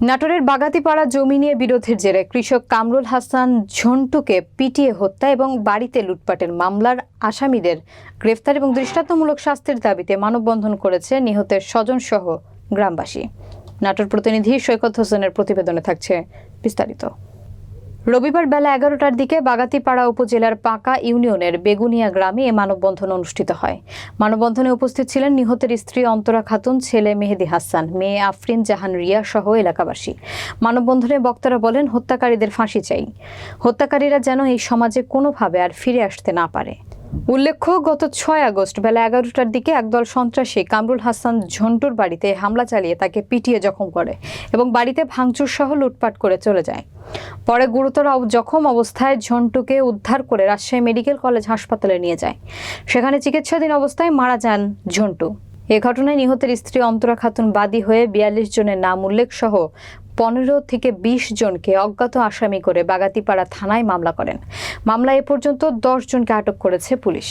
নাটোরের বাগাতিপাড়া জমি নিয়ে বিরোধের জেরে কৃষক কামরুল হাসান ঝন্টুকে পিটিয়ে হত্যা এবং বাড়িতে লুটপাটের মামলার আসামিদের গ্রেফতার এবং দৃষ্টান্তমূলক শাস্তির দাবিতে মানববন্ধন করেছে নিহতের স্বজন সহ গ্রামবাসী। নাটোর প্রতিনিধি সৈকত হোসেনের প্রতিবেদনে থাকছে বিস্তারিত। রবিবার বেলা এগারোটার দিকে বাগাতিপাড়া উপজেলার পাকা ইউনিয়নের বেগুনিয়া গ্রামে এ মানববন্ধন অনুষ্ঠিত হয়। মানববন্ধনে উপস্থিত ছিলেন নিহতের স্ত্রী অন্তরা খাতুন, ছেলে মেহেদি হাসান, মেয়ে আফরিন জাহান রিয়া সহ এলাকাবাসী। মানববন্ধনে বক্তারা বলেন, হত্যাকারীদের ফাঁসি চাই। হত্যাকারীরা যেন এই সমাজে কোনোভাবে আর ফিরে আসতে না পারে। উল্লেখ্য, গত ছয় আগস্ট বেলা এগারোটার দিকে একদল সন্ত্রাসী কামরুল হাসান ঝন্টুর বাড়িতে হামলা চালিয়ে তাকে পিটিয়ে জখম করে এবং বাড়িতে ভাঙচুর সহ লুটপাট করে চলে যায়। পরে গুরুতর জখম অবস্থায় ঝন্টুকে উদ্ধার করে রাজশাহী মেডিকেল কলেজ হাসপাতালে নিয়ে যায়। সেখানে চিকিৎসাধীন অবস্থায় মারা যান ঝন্টু। এ ঘটনায় নিহতের স্ত্রী অন্তরা খাতুন বাদী হয়ে বিয়াল্লিশ জনের নাম উল্লেখ সহ পনেরো থেকে বিশ জনকে অজ্ঞাত আসামি করে বাগাতিপাড়া থানায় মামলা করেন। মামলা এ পর্যন্ত দশ জনকে আটক করেছে পুলিশ।